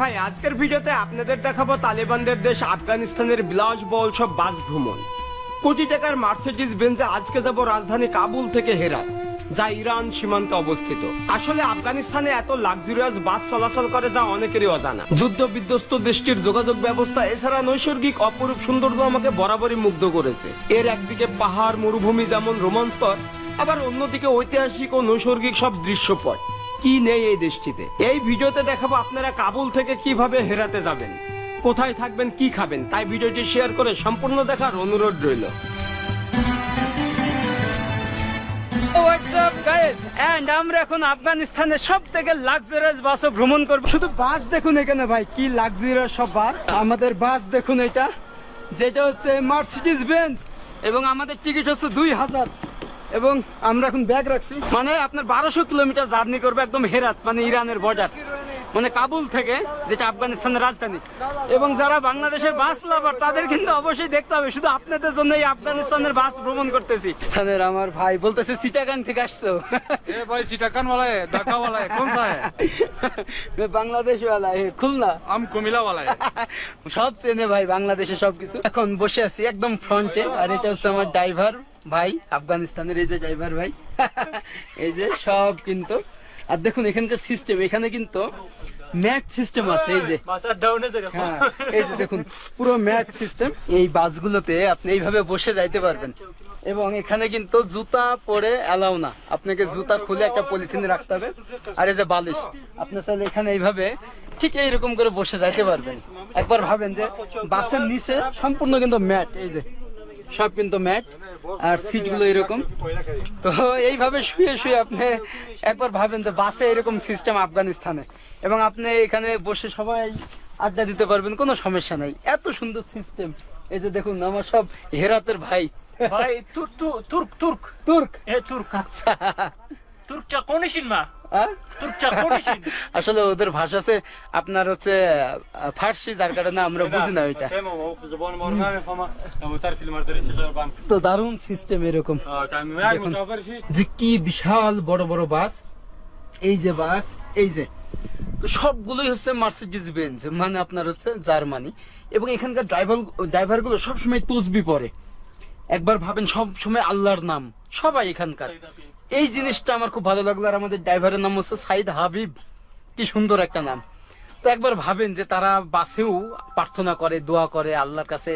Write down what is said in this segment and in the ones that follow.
ভাই, আজকের ভিডিওতে আপনাদের দেখাবো তালেবানদের দেশ আফগানিস্তানের বিলাসবহুল সব বাস ভ্রমণ কোটি টাকার মার্সিডিজ বেঞ্জে আজকে যাব রাজধানী কাবুল থেকে হেরাত, যা ইরান সীমান্তে অবস্থিত। আসলে আফগানিস্তানে এত লাক্সারিয়াস বাস চলাচল করে যা অনেকেরই অজানা। যুদ্ধ বিধ্বস্ত দেশটির যোগাযোগ ব্যবস্থা এছাড়া নৈসর্গিক অপরূপ সৌন্দর্য আমাকে বরাবরই মুগ্ধ করেছে। এর একদিকে পাহাড়, মরুভূমি যেমন রোমাঞ্চকর, আবার অন্যদিকে ঐতিহাসিক ও নৈসর্গিক সব দৃশ্যপট। কি নেই এই দেশটিতে? এই ভিডিওতে দেখাবো আপনারা কাবুল থেকে কীভাবে হেরাতে যাবেন কোথায় থাকবেন কি খাবেন। তাই ভিডিওটি শেয়ার করে সম্পূর্ণ দেখার অনুরোধ রইল। আমরা এখন আফগানিস্তানের সব থেকে লাক্সারিয়াস বাসে ভ্রমণ করব। শুধু বাস দেখুন এখানে ভাই কি লাক্সারিয়াস সব বাস আমাদের বাস দেখুন এটা যেটা হচ্ছে মার্সিডিজ বেঞ্চ এবং আমাদের টিকিট হচ্ছে দুই হাজার। এবং আমরা এখন ব্যাগ রাখছি। মানে আপনার বারোশো কিলোমিটার জার্নি করবে একদম হেরাত মানে ইরানের বর্ডার মানে কাবুল থেকে যেটা আফগানিস্তানের রাজধানী এবং যারা বাংলাদেশের বাস লাভার তাদের কিন্তু অবশ্যই দেখতে হবে শুধু আপনাদের জন্য এই আফগানিস্তানের বাস ভ্রমণ করতেছি স্থানের আমার ভাই বলতেছে সিটাগাং থেকে আসছো ए भाई सीटाकन वाला है ढाका वाला है कौन सा है বাংলাদেশ वाला है খুলনা हम कुमिला वाला है সব চেনে ভাই বাংলাদেশে সবকিছু এখন বসে আছি একদম ফ্রন্টে আর এটা হচ্ছে আমার ড্রাইভার ভাই আফগানিস্তানের এই যে ড্রাইভার ভাই এই যে সব কিন্তু আর দেখুন এখানকার সিস্টেম এখানে কিন্তু ম্যাচ সিস্টেম আছে এই যে। হ্যাঁ, এই যে দেখুন পুরো ম্যাচ সিস্টেম এই বাসগুলোতে আপনি এইভাবে বসে যাইতে পারবেন। এবং এখানে কিন্তু জুতা পরে অ্যালাউ না। আপনাকে জুতা খুলে একটা পলিথিনে রাখতে হবে। আর এই যে বালিশ আপনি চাইলে এখানে এইভাবে ঠিক এইরকম করে বসে যাইতে পারবেন। একবার ভাবেন যে বাসের নিচে সম্পূর্ণ কিন্তু ম্যাট এই যে সব কিন্তু ম্যাট আর সিটগুলো এরকম। তো এইভাবে শুয়ে শুয়ে আপনি একবার ভাবেন যে বাসে এরকম সিস্টেম আফগানিস্তানে। এবং আপনি এখানে বসে সবাই আড্ডা দিতে পারবেন কোনো সমস্যা নাই। এত সুন্দর সিস্টেম এই যে দেখুন আমার সব হেরাতের ভাই। ভাই তুর্ক তুর্ক তুর্ক। তুর্ক তুর্ক. আচ্ছা। তুর্কটা কোন mu? হ্যাঁ? আসলে ওদের ভাষা আছে আপনার হচ্ছে ফার্সি যার কারণে আমরা বুঝি না ওইটা। তো দারুণ সিস্টেম এরকম। যে কি বিশাল বড় বড় বাস। এই যে বাস এই যে। তো সবগুলোই হচ্ছে মার্সিডিজ বেঞ্চ মানে আপনার হচ্ছে জার্মানি এবং এখানকার ড্রাইভার ড্রাইভারগুলো সবসময় তসবি পরে। একবার ভাবেন সব সময় আল্লাহর নাম। সবাই এখানকার। এই জিনিসটা আমার খুব ভালো লাগল, আর আমাদের ড্রাইভারের নাম হচ্ছে সাইদ হাবিব। কি সুন্দর একটা নাম। তো একবার ভাবেন যে তারা বাসেও প্রার্থনা করে, দোয়া করে, আল্লাহর কাছে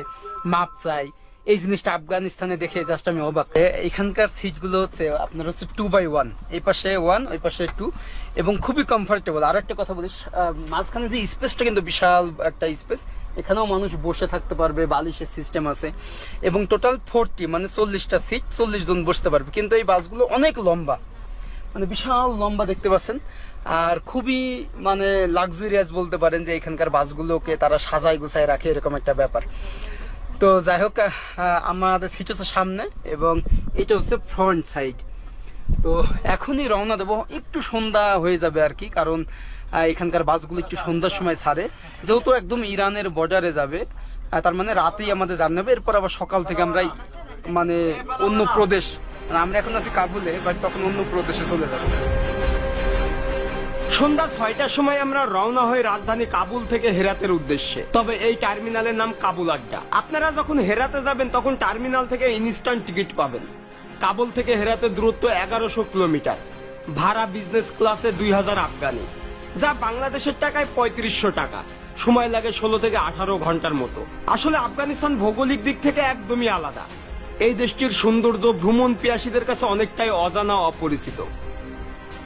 মাপ চায়। এই জিনিসটা আফগানিস্তানে দেখে জাস্ট আমি অবাক। এখানকার সিটগুলো হচ্ছে, আপনার হচ্ছে টু বাই ওয়ান এই পাশে ওয়ান ওই পাশে টু এবং খুবই কমফোর্টেবল আর একটা কথা বলি মাঝখানে যে স্পেসটা কিন্তু বিশাল একটা স্পেস এখানেও মানুষ বসে থাকতে পারবে, বালিশের সিস্টেম আছে। এবং টোটাল ফোরটি মানে চল্লিশটা সিট চল্লিশ জন বসতে পারবে। কিন্তু এই বাসগুলো অনেক লম্বা। মানে বিশাল লম্বা দেখতে পাচ্ছেন। আর খুবই মানে লাক্সারিয়াস বলতে পারেন যে এখানকার বাসগুলোকে তারা সাজায় গুছায় রাখে, এরকম একটা ব্যাপার। তো যাই হোক আমাদের সিট হচ্ছে সামনে এবং এটা হচ্ছে ফ্রন্ট সাইড তো এখনই রওনা দেবো। একটু সন্ধ্যা হয়ে যাবে আর কি, কারণ এখানকার বাসগুলো একটু সন্ধ্যার সময় ছাড়ে। যেহেতু একদম ইরানের বর্ডারে যাবে তার মানে রাতেই আমাদের জান নেবে এরপর আবার সকাল থেকে আমরা মানে অন্য প্রদেশ মানে আমরা এখন আছি কাবুলে বাট তখন অন্য প্রদেশে চলে যাব। সন্ধ্যা ছয়টার সময় আমরা রওনা হই রাজধানী কাবুল থেকে হেরাতের উদ্দেশ্যে। তবে এই টার্মিনালের নাম কাবুল আড্ডা। আপনারা যখন হেরাতে যাবেন, তখন টার্মিনাল থেকে ইনস্ট্যান্ট টিকিট পাবেন। কাবুল থেকে হেরাতে দূরত্ব এগারোশো কিলোমিটার। ভাড়া বিজনেস ক্লাসে দুই হাজার আফগানি। যা বাংলাদেশের টাকায় পঁয়ত্রিশশো টাকা। সময় লাগে ষোলো থেকে আঠারো ঘণ্টার মতো। আসলে আফগানিস্তান ভৌগোলিক দিক থেকে একদমই আলাদা। এই দেশটির সৌন্দর্য, ভ্রমণ পিয়াসীদের কাছে অনেকটাই অজানা, অপরিচিত।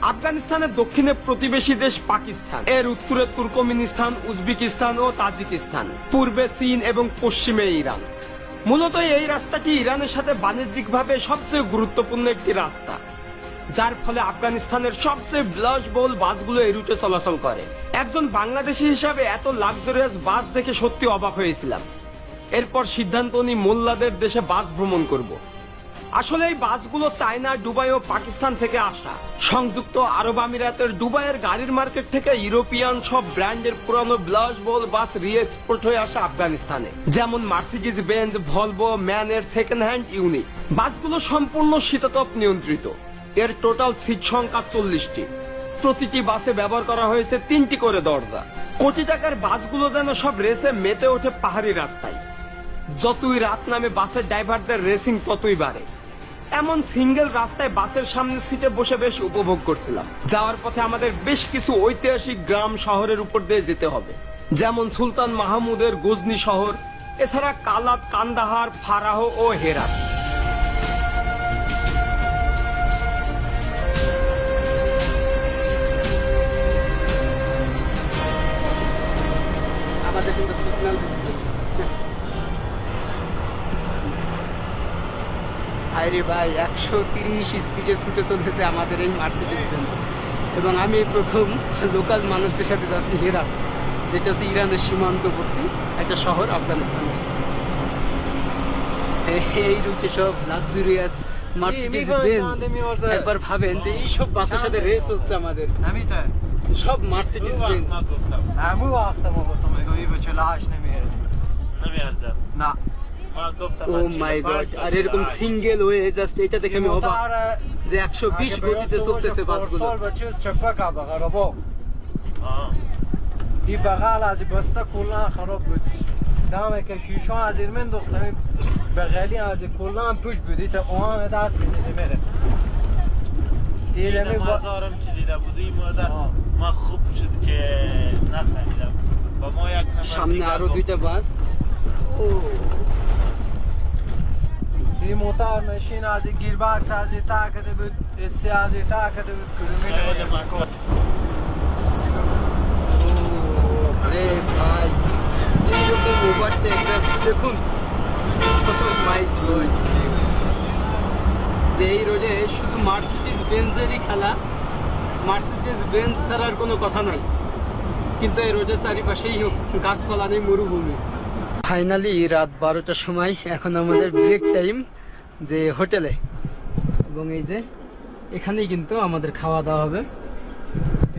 আফগানিস্তানের দক্ষিণে প্রতিবেশী দেশ পাকিস্তান। এর উত্তরে তুর্কমিনিস্তান, উজবেকিস্তান ও তাজিকিস্তান। পূর্বে চীন এবং পশ্চিমে ইরান। মূলত এই রাস্তাটি ইরানের সাথে বাণিজ্যিকভাবে সবচেয়ে গুরুত্বপূর্ণ একটি রাস্তা। যার ফলে আফগানিস্তানের সবচেয়ে বিলাসবহুল বাসগুলো এই রুটে চলাচল করে। একজন বাংলাদেশি হিসাবে এত লাক্সারিয়াস বাস দেখে সত্যি অবাক হয়েছিলাম। এরপর সিদ্ধান্ত নিই মোল্লাদের দেশে বাস ভ্রমণ করব। আসলে এই বাসগুলো চায়না, দুবাই ও পাকিস্তান থেকে আসা। সংযুক্ত আরব আমিরাতের দুবাইয়ের গাড়ির মার্কেট থেকে ইউরোপিয়ান সব ব্র্যান্ডের পুরানো বিলাসবহুল বাস রি এক্সপোর্ট হয়ে আসা আফগানিস্তানে। যেমন মার্সিডিজ বেঞ্জ ভলভো, ম্যানের সেকেন্ড হ্যান্ড ইউনিট বাসগুলো সম্পূর্ণ শীততাপ নিয়ন্ত্রিত। এর টোটাল সিট সংখ্যা চল্লিশটি। প্রতিটি বাসে ব্যবহার করা হয়েছে তিনটি করে দরজা। কোটি টাকার বাসগুলো যেন সব রেসে মেতে ওঠে পাহাড়ি রাস্তায়। যতই রাত নামে বাসের ড্রাইভারদের রেসিং ততই বাড়ে। এমন সিঙ্গেল রাস্তায় বাসের সামনে সিটে বসে বেশ উপভোগ করছিলাম। যাওয়ার পথে আমাদের বেশ কিছু ঐতিহাসিক গ্রাম শহরের উপর দিয়ে যেতে হবে। যেমন সুলতান মাহমুদের গজনি শহর, এছাড়া কালাত, কান্দাহার, ফারাহ ও হেরাত। রে ভাই একশো তিরিশ স্পিডে ছুটে চলেছে আমাদের এই মার্সিডিস বেঞ্চ এবং আমি প্রথম লোকাল মানুষদের সাথে যাচ্ছি হেরা যেটা হচ্ছে ইরানের সীমান্তবর্তী একটা শহর আফগানিস্তান। এই রুটে সব লাক্সুরিয়াস মার্সিডিস বেঞ্চ একবার ভাবেন যে এই সব বাসের সাথে রেস হচ্ছে আমাদের। আমি সব মার্সিডিস বেঞ্চ আমিও আসতাম তোমাকে ওই বছর লাশ নেমে না। نمیارزه نمیارزه نه ما گفتم ও মাই গড আর এরকম সিঙ্গেল হয়ে জাস্ট এটা দেখে আমি অবাক যে একশো বিশ গতিতে চলতেছে বাসগুলো سال به چیز چپک ها بغل با آه. این بغل از این بسته کلا خراب بود دمه که شیشه از این من دختم بغلی از این کلا هم پوش بودی تا اوان دست میزدی میره اینه دیلمی با مزارم چی دیده بودی مادر آه. ما خوب شد که نخریدم و ما یک نفر সামনে دیگر আরো گفت. দুইটা বাস ও این موتر ماشین از این گیربکس از این تا کده بود اسی از این تا کده بود کلومیتر خیلی بود مسئله. আরে ভাই এইরকম ওভারটেক দেখুন মাই গড যে এই রোডে শুধু মার্সিডিজ বেঞ্জেরই খেলা মার্সিডিজ বেঞ্জ ছাড়ার কোনো কথা নাই কিন্তু এই রোডের চারিপাশেই হোক গাছপালা নেই মরুভূমি ফাইনালি রাত বারোটার সময় এখন আমাদের ব্রেক টাইম যে হোটেলে। এবং এই যে এখানেই কিন্তু আমাদের খাওয়া দাওয়া হবে।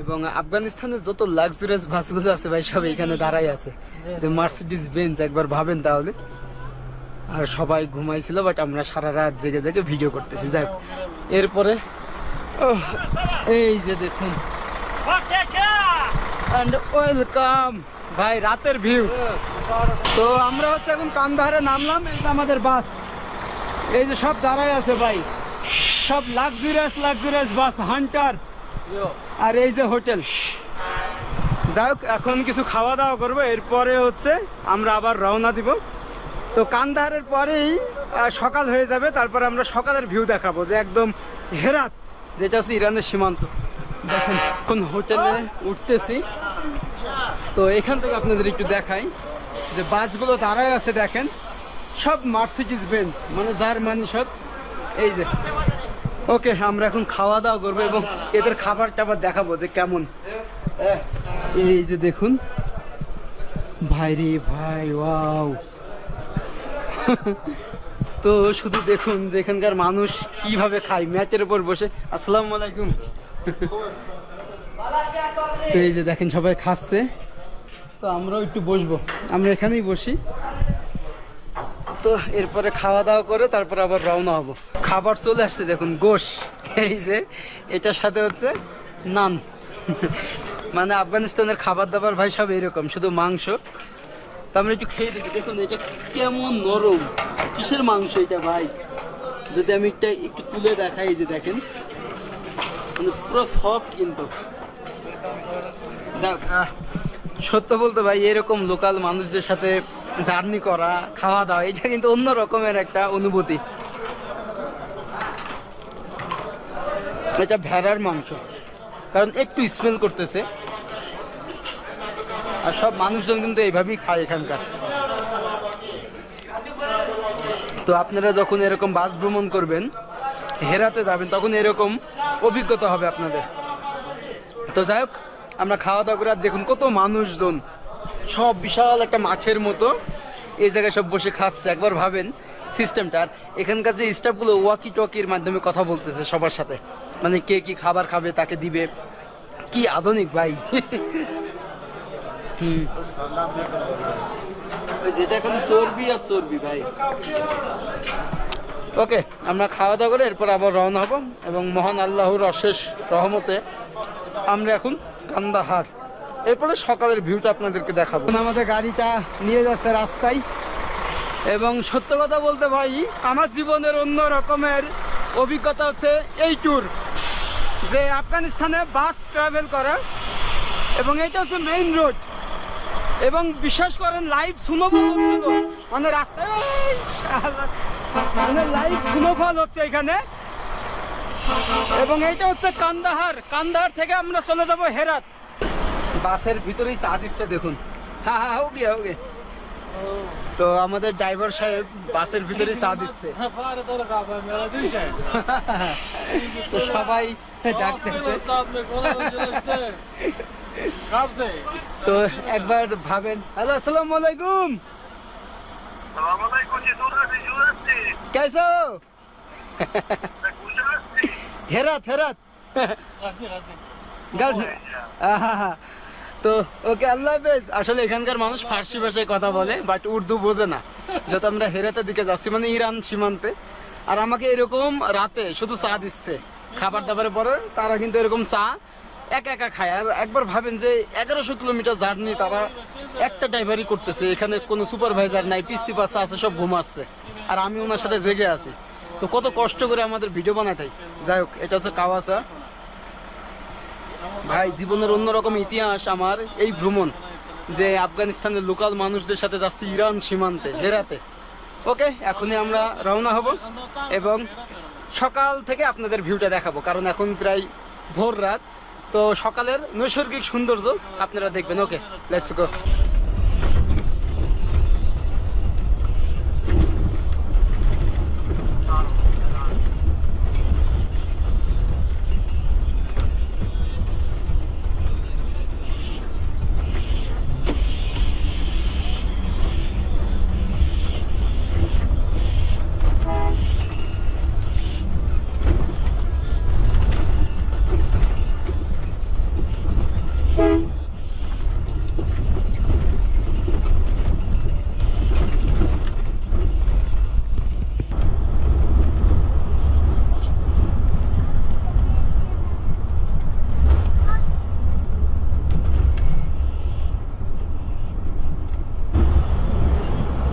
এবং আফগানিস্তানের যত লাক্সারিয়াস বাসগুলো আছে ভাই সব এখানে দাঁড়াই আছে। যে মার্সিডিজ বেঞ্চ একবার ভাবেন তাহলে। আর সবাই ঘুমাইছিল বাট আমরা সারা রাত জেগে জেগে ভিডিও করতেছি। যাই হোক। এরপরে এই যে দেখুন। অ্যান্ড ওয়েলকাম ভাই রাতের ভিউ তো আমরা হচ্ছে এখন কান্দাহারে নামলাম, এই যে আমাদের বাস। এই যে সব দাঁড়ায় আছে ভাই। সব লাক্সারিয়াস লাক্সারিয়াস বাস হান্টার আর এই যে হোটেল। যাই হোক, এখন কিছু খাওয়া দাওয়া করব। এরপরে হচ্ছে আমরা আবার রওনা দিব। তো কান্দাহারের পরেই সকাল হয়ে যাবে। তারপরে আমরা সকালের ভিউ দেখাবো যে একদম হেরাত, যেটা হচ্ছে ইরানের সীমান্ত। দেখেন কোন হোটেলে উঠতেছি। তো এখান থেকে আপনাদের একটু দেখাই। যে বাসগুলো দাঁড়ায় আছে দেখেন, সব মার্সিডিস বেঞ্চ মানে জার্মানি সব। এই যে। ওকে, আমরা এখন খাওয়া দাওয়া করব এবং এদের খাবার টাবার দেখাবো যে কেমন। এই যে দেখুন। ভাই রে ভাই, ওয়াও। তো শুধু দেখুন যে এখানকার মানুষ কীভাবে খায় ম্যাটের উপর বসে। আসসালামু আলাইকুম। তো এই যে দেখেন, সবাই খাচ্ছে। তো আমরাও একটু বসবো। আমরা এখানেই বসি। তো এরপরে খাওয়া দাওয়া করে তারপর আবার রওনা হব। খাবার চলে আসছে দেখুন গোশ। এই যে এটার সাথে হচ্ছে নান। মানে আফগানিস্তানের খাবার দাবার ভাই সব এরকম শুধু মাংস। তো আমরা একটু খেয়ে দেখি দেখুন এটা কেমন নরম। কিসের মাংস এটা ভাই? যদি আমি একটা একটু তুলে দেখাই যে দেখেন। মানে পুরো সফট কিন্তু। যাক সত্য বলতে ভাই, এরকম লোকাল মানুষদের সাথে জার্নি করা, খাওয়া দাওয়া, এটা কিন্তু অন্য রকমের একটা অনুভূতি। এটা ভেড়ার মাংস। কারণ একটু স্মেল করতেছে। আর সব মানুষজন কিন্তু এইভাবেই খায় এখানকার। তো আপনারা যখন এরকম বাস ভ্রমণ করবেন, হেরাতে যাবেন, তখন এরকম অভিজ্ঞতা হবে আপনাদের। তো যাই হোক আমরা খাওয়া দাওয়া করে দেখুন কত মানুষজন। সব বিশাল একটা মাছের মতো। এই জায়গায় সব বসে খাচ্ছে, একবার ভাবেন সিস্টেমটা। আর এখানকার যে স্টাফগুলো ওয়াকি টকির মাধ্যমে কথা বলতেছে সবার সাথে। মানে কে কি খাবার খাবে, তাকে দিবে। কি আধুনিক ভাই। ওকে, আমরা খাওয়া দাওয়া করে এরপর আবার রওনা হব এবং মহান আল্লাহর অশেষ রহমতে আমরা এখন কান্দাহার। এরপরে সকালের ভিউটা আপনাদেরকে দেখাবো। আমাদের গাড়িটা নিয়ে যাচ্ছে রাস্তায়। এবং সত্য কথা বলতে ভাই আমার জীবনের অন্য রকমের অভিজ্ঞতা হচ্ছে এই ট্যুর যে আফগানিস্তানে বাস ট্রাভেল করা। এবং এটা হচ্ছে মেইন রোড এবং বিশ্বাস করেন লাইভ স্নোফল হচ্ছিল মানে রাস্তায় মানে লাইভ স্নোফল হচ্ছে এখানে। এবং এইটা হচ্ছে কান্দাহার কান্দাহার থেকে আমরা চলে যাব হেরাত বাসের ভিতরেই চা দিচ্ছে দেখুন হ্যাঁ হ্যাঁ হো গিয়া হো গিয়া তো আমাদের ড্রাইভার সাহেব বাসের ভিতরে চা দিচ্ছে তো সবাই ডাকতেছে তো একবার ভাবেন হ্যালো আসসালামু আলাইকুম कैसे हो হেরাত হেরাত তো, ওকে, আল্লাহ হাফেজ। আসলে এখানকার মানুষ ফার্সি ভাষায় কথা বলে বাট উর্দু বোঝে না। যত আমরা হেরাতের দিকে যাচ্ছি মানে ইরান সীমান্তে। আর আমাকে এরকম রাতে শুধু চা দিচ্ছে। খাবার দাবারের পরে তারা কিন্তু এরকম চা একা একা খায়। আর একবার ভাবেন যে এগারোশো কিলোমিটার জার্নি তারা একটা ড্রাইভারই করতেছে। এখানে কোনো সুপারভাইজার নাই পিসি পাশে আছে, সব ঘুমাচ্ছে। আর আমি ওনার সাথে জেগে আছি। তো কত কষ্ট করে আমাদের ভিডিও বানাতাই যাই হোক, এটা হচ্ছে কাওয়াসা। ভাই, জীবনের অন্যরকম ইতিহাস আমার এই ভ্রমণ, যে আফগানিস্তানের লোকাল মানুষদের সাথে যাচ্ছি ইরান সীমান্তে, হেরাতে। ওকে এখনই আমরা রওনা হব এবং সকাল থেকে আপনাদের ভিউটা দেখাবো, কারণ এখন প্রায় ভোর রাত। তো সকালের নৈসর্গিক সৌন্দর্য আপনারা দেখবেন। Okay let's go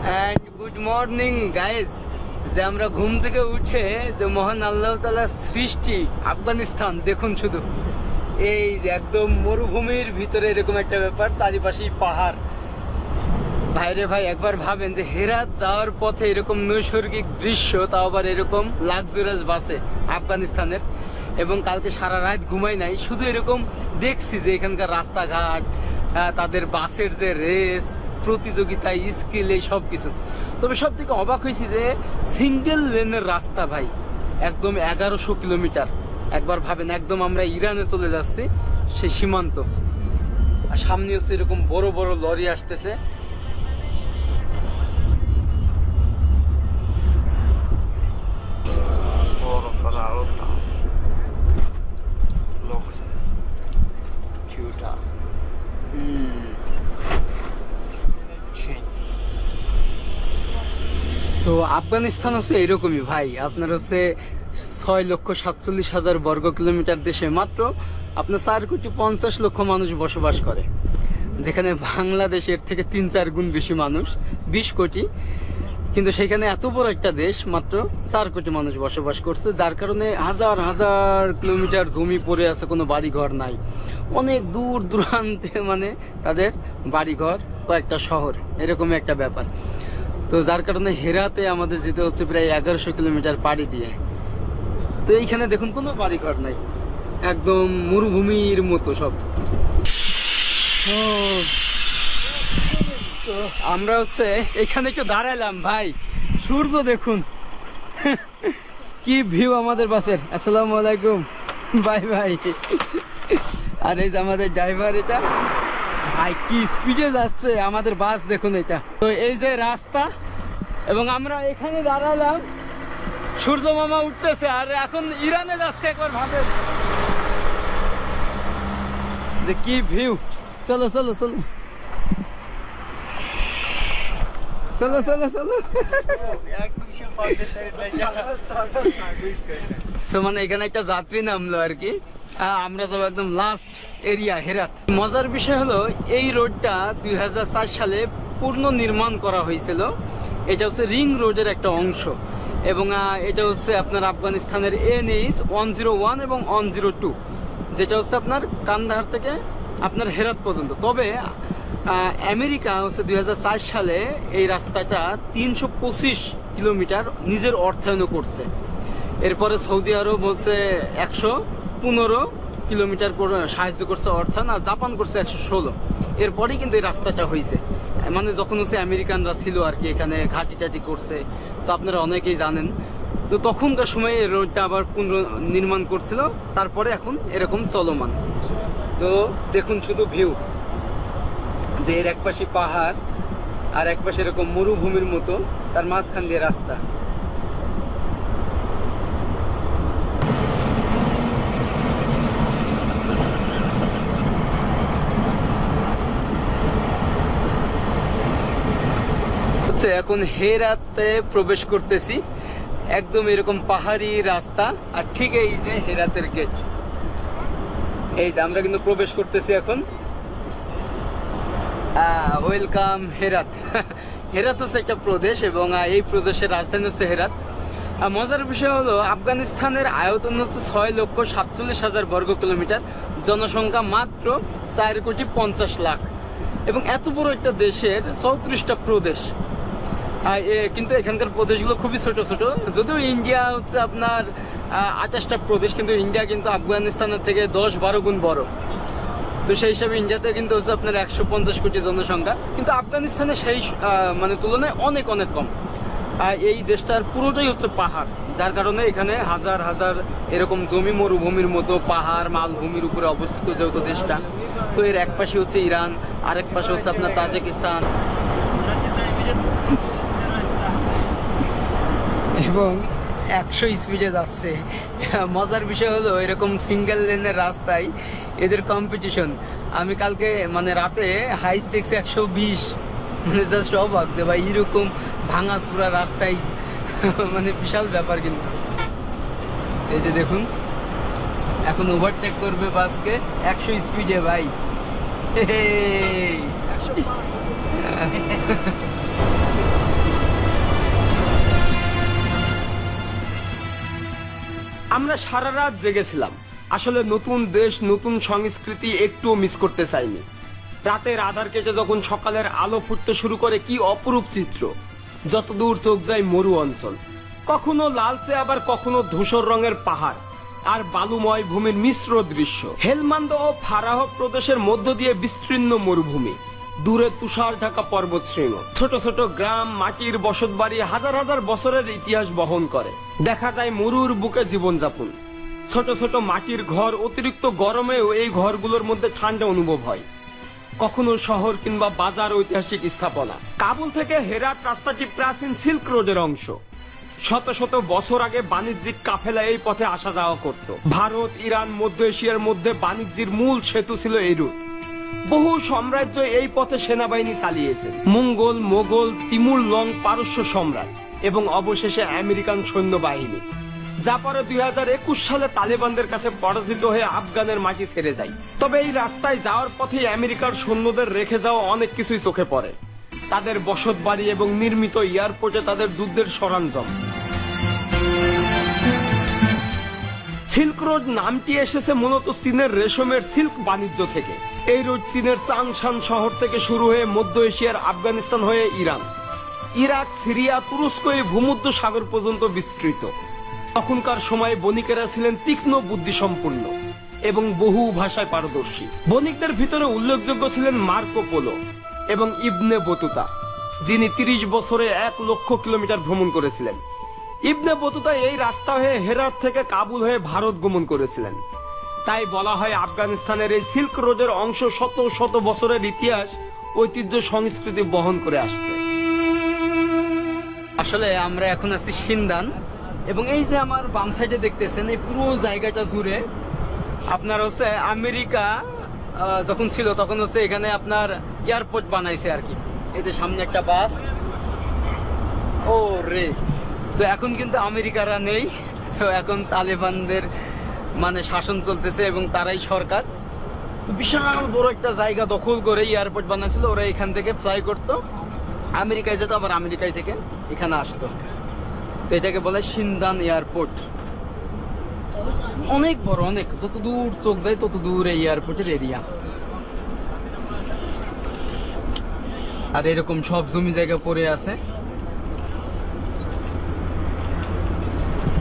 and good morning guys যে আমরা ঘুম থেকে উঠে যে মহান আল্লাহ তালার সৃষ্টি, আফগানিস্তান, দেখুন শুধু। এই যে একদম মরুভূমির ভিতরে এরকম একটা ব্যাপার, চারিপাশেই পাহাড়। ভাইরে ভাই, একবার ভাবেন যে হেরাত যাওয়ার পথে এরকম নৈসর্গিক দৃশ্য, তাও আবার এরকম লাক্সুরিয়াস বাসে আফগানিস্তানের। এবং কালকে সারা রাত ঘুমাই নাই, শুধু এরকম দেখছি যে এখানকার রাস্তাঘাট তাদের বাসের যে রেস প্রতিযোগিতা স্কিল এই সব কিছু তবে সব থেকে অবাক হয়েছি যে সিঙ্গেল লেনের রাস্তা ভাই, একদম এগারোশো কিলোমিটার। একবার ভাবেন, একদম আমরা ইরানে চলে যাচ্ছি, সেই সীমান্ত। আর সামনে হচ্ছে এরকম বড় বড় লরি আসতেছে। হুম। তো আফগানিস্তান হচ্ছে এরকমই ভাই। আপনার হচ্ছে ছয় লক্ষ সাতচল্লিশ হাজার বর্গ কিলোমিটার দেশে মাত্র আপনার চার কোটি পঞ্চাশ লক্ষ মানুষ বসবাস করে, যেখানে বাংলাদেশের থেকে তিন চার গুণ বেশি মানুষ, বিশ কোটি। কিন্তু সেখানে এত বড় একটা দেশ, মাত্র চার কোটি মানুষ বসবাস করছে, যার কারণে হাজার হাজার কিলোমিটার জমি পড়ে আছে, কোনো বাড়ি ঘর নাই। অনেক দূর দূরান্তে মানে তাদের বাড়ি ঘর কয়েকটা শহর এরকম একটা ব্যাপার। তো যার কারণে হেরাতে আমাদের যেতে হচ্ছে প্রায় এগারোশো কিলোমিটার পাড়ি দিয়ে। তো এইখানে দেখুন কোনো বাড়ি ঘর নাই। একদম মরুভূমির মতো সব। আমরা হচ্ছে এখানে একটু দাঁড়াইলাম, ভাই। সূর্য দেখুন। কি ভিউ আমাদের বাসের। আসসালামু আলাইকুম। Bye bye. আর এই যে আমাদের ড্রাইভার এটা। ভাই কি স্পিডে যাচ্ছে আমাদের বাস দেখুন এটা। তো এই যে রাস্তা এবং আমরা এখানে দাঁড়ালাম সূর্য মামা উঠতেছে আর এখন ইরানে যাচ্ছে একবার ভাবেন। যে কি ভিউ চলো চলো চলো। চলো চলো চলো। মানে এখানে একটা যাত্রী নামলো আর কি। আমরা যাব একদম লাস্ট এরিয়া হেরাত। মজার বিষয় হলো, এই রোডটা দুই সালে পূর্ণ নির্মাণ করা হয়েছিল। এটা হচ্ছে রিং রোডের একটা অংশ। এবং এটা হচ্ছে আপনার আফগানিস্তানের N H one zero one এবং ওয়ান জিরো টু যেটা হচ্ছে আপনার কান্দাহার থেকে আপনার হেরাত পর্যন্ত। তবে আমেরিকা হচ্ছে দুই হাজার চার সালে এই রাস্তাটা তিনশো পঁচিশ কিলোমিটার নিজের অর্থায়ন করছে। এরপরে সৌদি আরব হচ্ছে একশো পনেরো কিলোমিটার সাহায্য করছে অর্থাৎ, আর জাপান করছে একশো ষোলো। এরপরেই কিন্তু এই রাস্তাটা হয়েছে মানে যখন হচ্ছে আমেরিকানরা ছিল আর কি, এখানে ঘাটি টাটি করছে, তো আপনারা অনেকেই জানেন। তো তখনকার সময় এই রোডটা আবার পুনঃ নির্মাণ করছিল, তারপরে এখন এরকম চলমান। তো দেখুন শুধু ভিউ, যে এর এক পাশে পাহাড়, আর এক পাশে এরকম মরুভূমির মতো, তার মাঝখান দিয়ে রাস্তা। হচ্ছে, এখন হেরাতে প্রবেশ করতেছি। একদম এরকম পাহাড়ি রাস্তা, আর ঠিক এই যে হেরাতের গেট। এই যে আমরা কিন্তু প্রবেশ করতেছি এখন। ওয়েলকাম হেরাত। হেরাত হচ্ছে একটা প্রদেশ, এবং এই প্রদেশের রাজধানী হচ্ছে হেরাত। আর মজার বিষয় হলো, আফগানিস্তানের আয়তন হচ্ছে ছয় লক্ষ সাতচল্লিশ হাজার বর্গ কিলোমিটার। জনসংখ্যা মাত্র চার কোটি পঞ্চাশ লাখ। এবং এত বড় একটা দেশের চৌত্রিশটা প্রদেশ। কিন্তু এখানকার প্রদেশগুলো খুবই ছোট ছোট। যদিও ইন্ডিয়া হচ্ছে আপনার আঠাশটা প্রদেশ, কিন্তু ইন্ডিয়া কিন্তু আফগানিস্তানের থেকে দশ বারো গুণ বড়। তো সেই হিসাবে ইন্ডিয়াতে কিন্তু হচ্ছে আপনার একশো পঞ্চাশ কোটি জনসংখ্যা। কিন্তু আফগানিস্তানে সেই মানে তুলনায় অনেক অনেক কম। এই দেশটার পুরোটাই হচ্ছে পাহাড়। যার কারণে এখানে হাজার হাজার এরকম জমি মরুভূমির মতো পাহাড়, মালভূমির উপরে অবস্থিত যেহেতু দেশটা। তো এর এক পাশে হচ্ছে ইরান, আরেক পাশে হচ্ছে আপনার তাজিকিস্তান। এবং একশো স্পিডে যাচ্ছে। মজার বিষয় হলো এরকম সিঙ্গেল লেনের রাস্তায় এদের কম্পিটিশন আমি কালকে মানে রাতে হাইস দেখছি একশো বিশ। মানে জাস্ট অবাক যে ভাই এরকম ভাঙা চূড়া রাস্তায়। মানে বিশাল ব্যাপার কিন্তু। এই যে দেখুন এখন ওভারটেক করবে বাসকে একশো স্পিডে ভাই। একশো আমরা সারা রাত জেগেছিলাম। আসলে নতুন দেশ, নতুন সংস্কৃতি একটুও মিস করতে চাইনি। রাতের আধার কেটে যখন সকালের আলো ফুটতে শুরু করে, কি অপরূপ চিত্র। যতদূর চোখ যায় মরু অঞ্চল। কখনো লালচে, আবার কখনো ধূসর রঙের পাহাড়। আর বালুময় ভূমির মিশ্র দৃশ্য। হেলমান্দ ও ফারাহ প্রদেশের মধ্য দিয়ে বিস্তীর্ণ মরুভূমি। দূরে তুষার ঢাকা পর্বত শৃঙ্গ। ছোট ছোট গ্রাম, মাটির বসতবাড়ি হাজার হাজার বছরের ইতিহাস বহন করে। দেখা যায় মরুর বুকে জীবনযাপন। ছোট ছোট মাটির ঘর অতিরিক্ত গরমেও এই ঘরগুলোর মধ্যে ঠান্ডা অনুভব হয়। কখনো শহর কিংবা বাজার ঐতিহাসিক স্থাপনা। কাবুল থেকে হেরাত রাস্তাটি প্রাচীন সিল্ক রোডের অংশ। শত শত বছর আগে বাণিজ্যিক কাফেলা এই পথে আসা যাওয়া করত। ভারত, ইরান, মধ্য এশিয়ার মধ্যে বাণিজ্যের মূল সেতু ছিল এই রুট। বহু সাম্রাজ্য এই পথে সেনাবাহিনী চালিয়েছে। মঙ্গল, মোগল, তিমুর লং পারস্য সম্রাট এবং অবশেষে আমেরিকান সৈন্যবাহিনী। যা পরে দুই সালে তালেবানদের কাছে পরাজিত হয়ে আফগানের মাটি ছেড়ে যায়। তবে এই রাস্তায় যাওয়ার পথে আমেরিকার সৈন্যদের রেখে যাওয়া অনেক কিছুই চোখে পড়ে। তাদের বসত বাড়ি এবং নির্মিত এয়ারপোর্টে তাদের যুদ্ধের সরঞ্জাম। সিল্ক রোড নামটি এসেছে মূলত চীনের রেশমের সিল্ক বাণিজ্য থেকে। এই রোড চীনের চাংশান শহর থেকে শুরু হয়ে মধ্য এশিয়ার আফগানিস্তান হয়ে ইরান। ইরাক, সিরিয়া, তুরস্ক এই ভূমধ্য সাগর পর্যন্ত বিস্তৃত। তখনকার সময়ে বণিকেরা ছিলেন তীক্ষ্ণ বুদ্ধিসম্পন্ন এবং বহু ভাষায় পারদর্শী। বণিকদের ভিতরে উল্লেখযোগ্য ছিলেন মার্কো পোলো এবং ইবনে বতুতা, যিনি তিরিশ বছরে এক লক্ষ কিলোমিটার ভ্রমণ করেছিলেন। ইবনে বতুতা এই রাস্তা হয়ে হেরাত থেকে কাবুল হয়ে ভারত গমন করেছিলেন। তাই বলা হয় আফগানিস্তানের এই সিল্ক রোডের অংশ শত শত বছরের ইতিহাস, ঐতিহ্য, সংস্কৃতি বহন করে আসছে। আসলে আমরা এখন আছি সিন্দান, এবং এই যে আমার বাম সাইডে দেখতেছেন, এই পুরো জায়গাটা জুড়ে আপনার হচ্ছে আমেরিকা যখন ছিল, তখন হচ্ছে এখানে আপনার এয়ারপোর্ট বানাইছে আর কি। এই যে সামনে একটা বাস। ও রে তো এখন কিন্তু আমেরিকারা নেই, তো এখন তালেবানদের মানে শাসন চলতেছে এবং তারাই সরকার। বিশাল বড় একটা জায়গা দখল করে এয়ারপোর্ট বানাচ্ছিল ওরা এখান থেকে ফ্লাই করতো। আমেরিকায় যেত, আবার আমেরিকায় থেকে এখানে আসতো। তো এটাকে বলে সিন্দান এয়ারপোর্ট অনেক বড়, অনেক। যত দূর চোখ যায়, তত দূর এই এয়ারপোর্টের এরিয়া আর এরকম সব জমি জায়গা পড়ে আছে।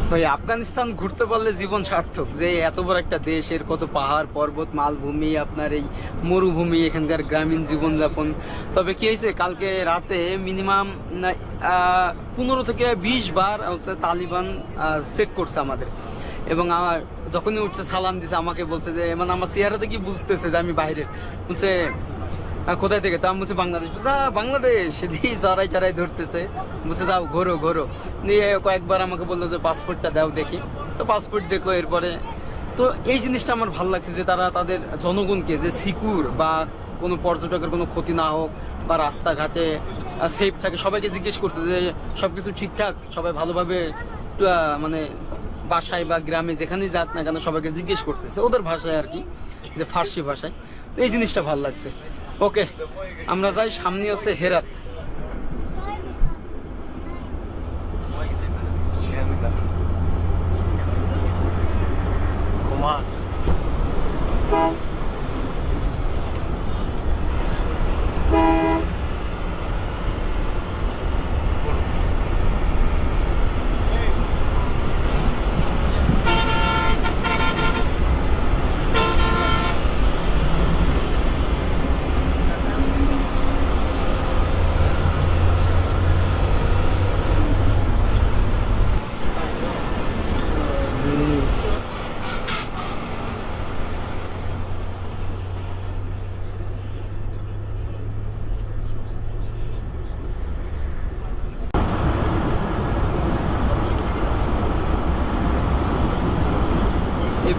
আফগানিস্তান ঘুরতে পারলে জীবন সার্থক। যে এত বড় একটা দেশ, এর কত পাহাড়, পর্বত, মালভূমি, আপনার এই মরুভূমি, এখানকার গ্রামীণ জীবনযাপন। তবে কি হয়েছে, কালকে রাতে মিনিমাম পনেরো থেকে বিশ বার হচ্ছে তালিবান চেক করছে আমাদের। এবং আমার যখনই উঠছে, সালাম দিছে, আমাকে বলছে যে মানে আমার চেহারাতে কি বুঝতেছে যে আমি বাইরে বলছে কোথায় থেকে? তা বলছি বাংলাদেশ। যা বাংলাদেশ। সেদিকে চড়াই চড়াই ধরতেছে। বলছে, যাও, ঘোরো ঘোরো। নিয়ে কয়েকবার আমাকে বলল যে পাসপোর্টটা দাও দেখি। তো পাসপোর্ট দেখো এরপরে। তো এই জিনিসটা আমার ভালো লাগছে যে, তারা তাদের জনগণকে যে সিকিউর বা কোনো পর্যটকের কোনো ক্ষতি না হোক বা রাস্তাঘাটে সেফ থাকে, সবাইকে জিজ্ঞেস করতে যে সব কিছু ঠিকঠাক? সবাই ভালোভাবে মানে বাসায় বা গ্রামে যেখানেই যাক না কেন সবাইকে জিজ্ঞেস করতেছে। ওদের ভাষায় আর কি, যে ফার্সি ভাষায়। তো এই জিনিসটা ভালো লাগছে। ওকে আমরা যাই সামনে আছে হেরাত Kumar.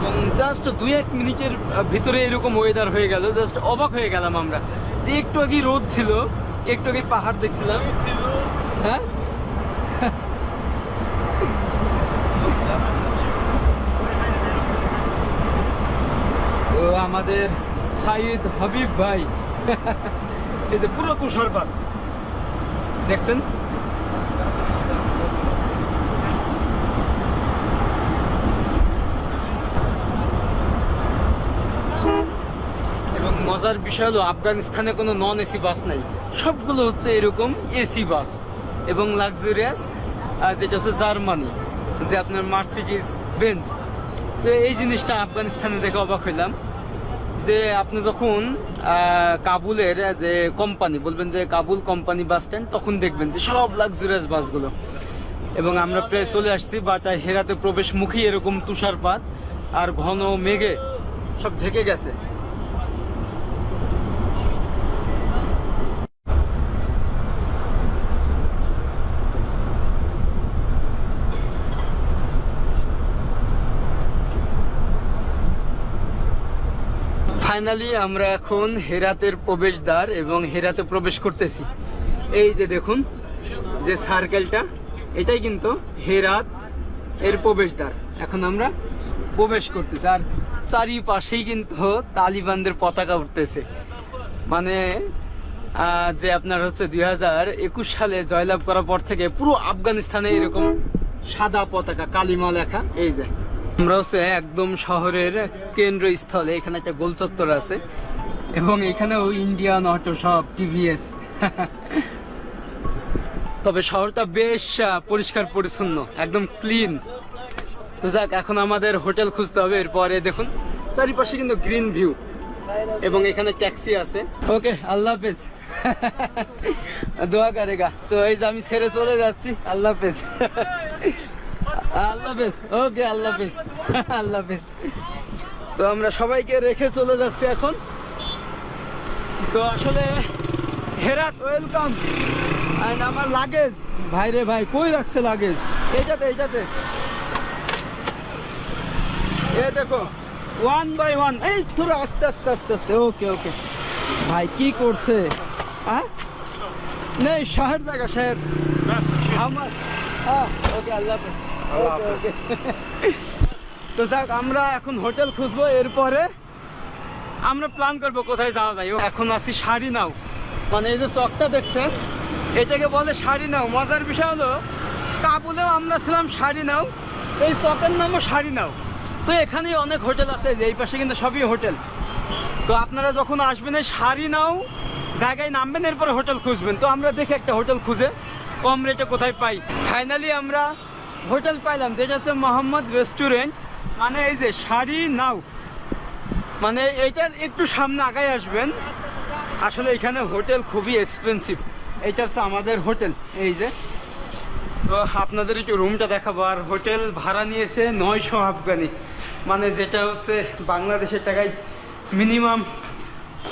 এবং জাস্ট দুই এক মিনিটের ভিতরে এরকম ওয়েদার হয়ে গেল জাস্ট অবাক হয়ে গেলাম আমরা। যে একটু আগে রোদ ছিল, একটু আগে পাহাড় দেখছিলাম। হ্যাঁ? আমাদের সাইদ হাবিব ভাই। এই যে পুরো তুষারপাত। দেখছেন এবং মজার বিষয় হলো আফগানিস্তানে কোনো নন এসি বাস নাই। সবগুলো হচ্ছে এরকম এসি বাস এবং লাক্সারিয়াস যেটা হচ্ছে জার্মানি যে আপনার মার্সিডিজ বেঞ্চ তো এই জিনিসটা আফগানিস্তানে দেখে অবাক হইলাম যে আপনি যখন কাবুলের যে কোম্পানি বলবেন যে কাবুল কোম্পানি বাস স্ট্যান্ড তখন দেখবেন যে সব লাক্সারিয়াস বাসগুলো এবং আমরা প্রায় চলে আসছি বাট হেরাতে প্রবেশ মুখী এরকম তুষারপাত আর ঘন মেঘে সব ঢেকে গেছে। ফাইনালি আমরা এখন হেরাতের প্রবেশদ্বার এবং হেরাতে প্রবেশ করতেছি। এই যে দেখুন, যে সার্কেলটা এটাই কিন্তু হেরাত এর প্রবেশদ্বার। এখন আমরা প্রবেশ করতেছি, আর চারিপাশেই কিন্তু তালিবানদের পতাকা উঠতেছে। মানে যে আপনার হচ্ছে দুই হাজার একুশ সালে জয়লাভ করার পর থেকে পুরো আফগানিস্তানে এরকম সাদা পতাকা, কালিমা লেখা, এই যে। আমরা হচ্ছে একদম শহরের কেন্দ্রস্থলে, এখানে একটা গোল চত্বর আছে। এবং এখানেও ইন্ডিয়ান অটো সব টিভিএস তবে শহরটা বেশ পরিষ্কার, পরিচ্ছন্ন, একদম ক্লিন তো যাক, এখন আমাদের হোটেল খুঁজতে হবে, এরপরে দেখুন, চারিপাশে কিন্তু গ্রিন ভিউ এবং এখানে ট্যাক্সি আছে। ওকে, আল্লাহ হাফেজ। দোয়া করেগা। তো এই যে আমি ছেড়ে চলে যাচ্ছি, আল্লাহ হাফেজ। আল্লাহ হাফেজ ওকে আল্লাহ হাফেজ আল্লাহ হাফেজ তো আমরা সবাইকে রেখে চলে যাচ্ছি এখন। তো আসলে হেরাত ওয়েলকাম অ্যান্ড আমার লাগেজ ভাই রে ভাই কই রাখছে লাগেজ এইটাতে এইটাতে। এ দেখো ওয়ান বাই ওয়ান এই থোড়া আস্তে আস্তে আস্তে আস্তে। ওকে ওকে ভাই কি করছে? হ্যাঁ নেই শহর জায়গা শহর। আমার হ্যাঁ ওকে আল্লাহ হাফেজ তো যাক, আমরা এখন হোটেল খুঁজবো, এরপরে আমরা প্ল্যান করব কোথায় যাওয়া যায়। এখন আছি শাড়ি নাও। মানে এই যে চকটা দেখছেন, এটাকে বলে শাড়ি নাও। মজার বিষয় হলো, কাবুলেও আমরা ছিলাম শাড়ি নাও। এই চকের নামও শাড়ি নাও। তো এখানে অনেক হোটেল আছে, এই পাশে কিন্তু সবই হোটেল। তো আপনারা যখন আসবেন, এই শাড়ি নাও জায়গায় নামবেন, এরপরে হোটেল খুঁজবেন। তো আমরা দেখি একটা হোটেল খুঁজে, কম রেটে কোথায় পাই। ফাইনালি আমরা হোটেল পাইলাম, যেটা হচ্ছে মোহাম্মদ রেস্টুরেন্ট। মানে এই যে শাড়ি, নাও। মানে এইটার একটু সামনে আগায় আসবেন। আসলে এখানে হোটেল খুবই এক্সপেন্সিভ এইটা হচ্ছে আমাদের হোটেল, এই যে। তো আপনাদের একটু রুমটা দেখাবো। আর হোটেল ভাড়া নিয়েছে নয়শো আফগানি। মানে যেটা হচ্ছে বাংলাদেশের টাকায় মিনিমাম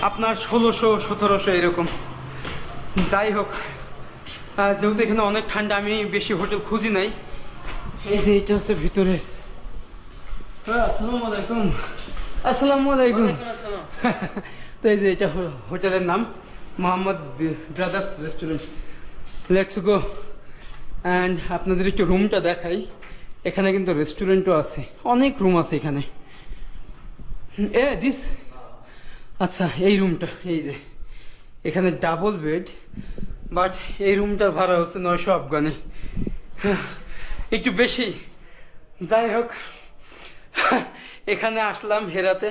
আপনার ষোলোশো, সতেরোশো এরকম। যাই হোক যেহেতু এখানে অনেক ঠান্ডা, আমি বেশি হোটেল খুঁজি নাই। এই যে এটা হচ্ছে ভিতরে। আসসালামু আলাইকুম। আসসালামু আলাইকুম। তো এই যে এটা হোটেলের নাম Mohammad brothers restaurant. Let's go and আপনাদের একটু রুমটা দেখাই। এখানে কিন্তু রেস্টুরেন্টও আছে অনেক রুম আছে এখানে। এ দিস আচ্ছা এই রুমটা এই যে। এখানে ডাবল বেড বাট এই রুমটার ভাড়া হচ্ছে নয়শো আফগানি। হ্যাঁ, একটু বেশি। যাই হোক, এখানে আসলাম হেরাতে,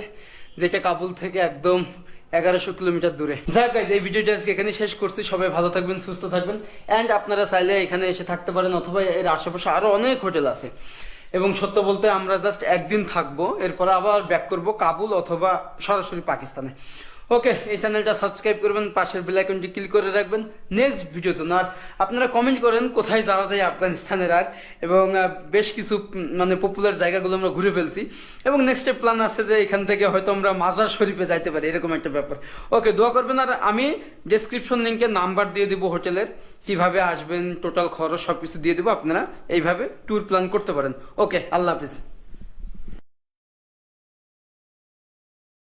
যেটা কাবুল থেকে একদম এগারোশো কিলোমিটার দূরে। যাই গাইজ এই ভিডিওটা আজকে এখানে শেষ করছি। সবাই ভালো থাকবেন, সুস্থ থাকবেন। অ্যান্ড আপনারা চাইলে এখানে এসে থাকতে পারেন, অথবা এর আশেপাশে আরও অনেক হোটেল আছে। এবং সত্য বলতে আমরা জাস্ট একদিন থাকব, এরপর আবার ব্যাক করব কাবুল অথবা সরাসরি পাকিস্তানে। ওকে এই চ্যানেলটা সাবস্ক্রাইব করবেন, পাশের বেল আইকনটি ক্লিক করে রাখবেন। নেক্সট ভিডিও জন্য আর আপনারা কমেন্ট করেন কোথায় যাওয়া যায় আফগানিস্তানের আগ এবং বেশ কিছু মানে পপুলার জায়গাগুলো আমরা ঘুরে ফেলছি। এবং নেক্সট প্ল্যান আছে যে এখান থেকে হয়তো আমরা মাজার শরীফে যাইতে পারি, এরকম একটা ব্যাপার। ওকে দোয়া করবেন, আর আমি ডেসক্রিপশন লিঙ্কে নাম্বার দিয়ে দিব হোটেলের, কীভাবে আসবেন টোটাল খরচ সবকিছু দিয়ে দিব, আপনারা এইভাবে ট্যুর প্ল্যান করতে পারেন। ওকে আল্লাহ হাফিজ।